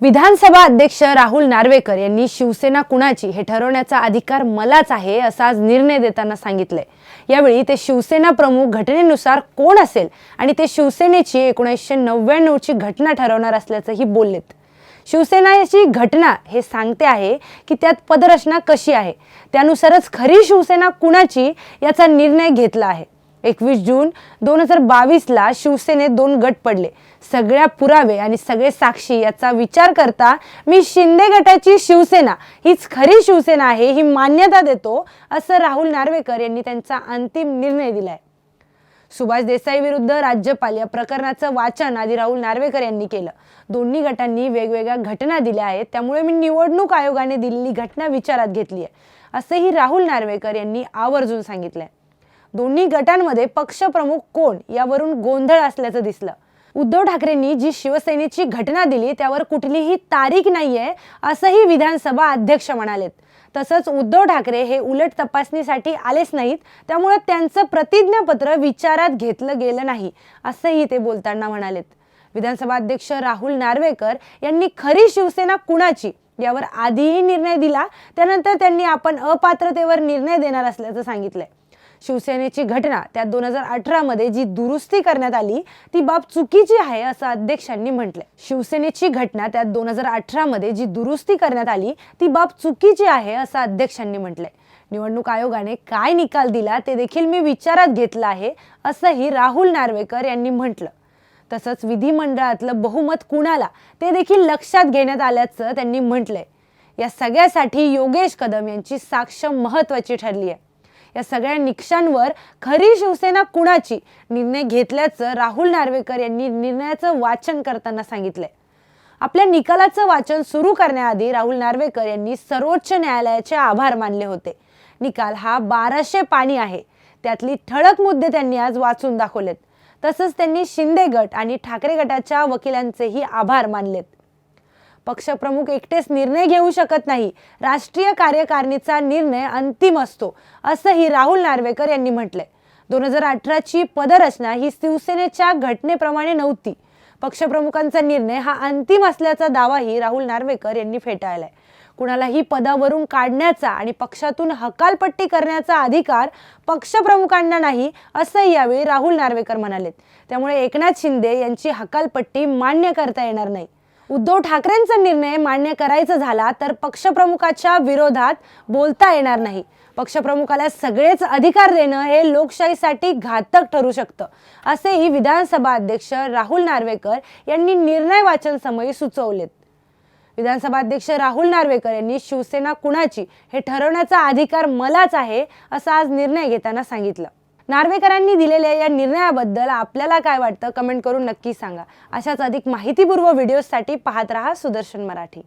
विधानसभा अध्यक्ष राहुल नार्वेकर यांनी शिवसेना कुणाची हे ठरवण्याचा अधिकार मलाच आहे असा आज निर्णय देताना सांगितले यावेळी ते शिवसेना प्रमुख घटनेनुसार कोण असेल आणि ते शिवसेनेची एकोणीसशे नव्याण्णवची घटना ठरवणार असल्याचंही बोललेत. शिवसेनाची घटना हे सांगते आहे की त्यात पदरचना कशी आहे? त्यानुसारच खरी शिवसेना कुणाची याचा निर्णय घेतला आहे. एकवीस जून दोन हजार बावीसला शिवसेनेत दोन गट पडले. सगळ्या पुरावे आणि सगळे साक्षी याचा विचार करता मी शिंदे गटाची शिवसेना हीच खरी शिवसेना आहे ही मान्यता देतो असं राहुल नार्वेकर यांनी त्यांचा अंतिम निर्णय दिलाय. सुभाष देसाई विरुद्ध राज्यपाल या प्रकरणाचं वाचन आधी राहुल नार्वेकर यांनी केलं. दोन्ही गटांनी वेगवेगळ्या घटना दिल्या आहेत त्यामुळे मी निवडणूक आयोगाने दिलेली घटना विचारात घेतली आहे असंही राहुल नार्वेकर यांनी आवर्जून सांगितलंय. दोन्ही गटांमध्ये पक्षप्रमुख कोण यावरून गोंधळ असल्याचं दिसलं. उद्धव ठाकरेंनी जी शिवसेनेची घटना दिली त्यावर कुठलीही तारीख नाहीये असंही विधानसभा अध्यक्ष म्हणालेत. तसंच उद्धव ठाकरे हे उलट तपासणीसाठी आलेच नाहीत त्यामुळे त्यांचं प्रतिज्ञापत्र विचारात घेतलं गेलं नाही असंही ते बोलताना म्हणालेत. विधानसभा अध्यक्ष राहुल नार्वेकर यांनी खरी शिवसेना कुणाची यावर आधीही निर्णय दिला त्यानंतर त्यांनी आपण अपात्रतेवर निर्णय देणार असल्याचं सांगितलंय. शिवसेनेची घटना त्यात दोन हजार अठरा मध्ये जी दुरुस्ती करण्यात आली ती बाब चुकीची आहे असं अध्यक्षांनी म्हटलंय. शिवसेनेची घटना त्यात दोन हजार अठरा मध्ये जी दुरुस्ती करण्यात आली ती बाब चुकीची आहे असं अध्यक्षांनी म्हटलंय. निवडणूक आयोगाने काय निकाल दिला ते देखील मी विचारात घेतलं आहे असंही राहुल नार्वेकर यांनी म्हटलं. तसंच विधिमंडळातलं बहुमत कुणाला ते देखील लक्षात घेण्यात आल्याचं त्यांनी म्हटलंय. या सगळ्यासाठी योगेश कदम यांची साक्ष महत्वाची ठरली आहे या सगळ्या निकषांवर खरी शिवसेना कुणाची? निर्णय घेतल्याचं राहुल नार्वेकर यांनी निर्णयाचं वाचन करताना सांगितलंय. आपल्या निकालाचं वाचन सुरू करण्याआधी राहुल नार्वेकर यांनी सर्वोच्च न्यायालयाचे आभार मानले होते. निकाल हा बाराशे पाणी आहे. त्यातली ठळक मुद्दे त्यांनी आज वाचून दाखवलेत. तसंच त्यांनी शिंदे गट आणि ठाकरे गटाच्या वकिलांचेही आभार मानलेत. पक्षप्रमुख एकटेच निर्णय घेऊ शकत नाही. राष्ट्रीय कार्यकारिणीचा निर्णय अंतिम असतो असंही राहुल नार्वेकर यांनी म्हटलंय. दोन हजार अठराची पदरचना ही शिवसेनेच्या घटनेप्रमाणे नव्हती. पक्षप्रमुखांचा निर्णय हा अंतिम असल्याचा दावाही राहुल नार्वेकर यांनी फेटाळलाय. कुणालाही पदावरून काढण्याचा आणि पक्षातून हकालपट्टी करण्याचा अधिकार पक्षप्रमुखांना नाही असंही यावेळी राहुल नार्वेकर म्हणालेत. त्यामुळे एकनाथ शिंदे यांची हकालपट्टी मान्य करता येणार नाही. उद्धव ठाकरेंचा निर्णय मान्य करायचा झाला तर पक्षप्रमुखाच्या विरोधात बोलता येणार नाही. पक्षप्रमुखाला सगळेच अधिकार देणं हे लोकशाहीसाठी घातक ठरू शकतं असेही विधानसभा अध्यक्ष राहुल नार्वेकर यांनी निर्णय वाचन समयी सुचवलेत. विधानसभा अध्यक्ष राहुल नार्वेकर यांनी शिवसेना कुणाची हे ठरवण्याचा अधिकार मलाच आहे असा आज निर्णय घेताना सांगितलं. नार्वेकरांनी दिलेल्या या निर्णयाबद्दल आपल्याला काय वाटतं? कमेंट करून नक्की सांगा. अशाच अधिक माहितीपूर्व व्हिडिओसाठी पाहत रहा सुदर्शन मराठी.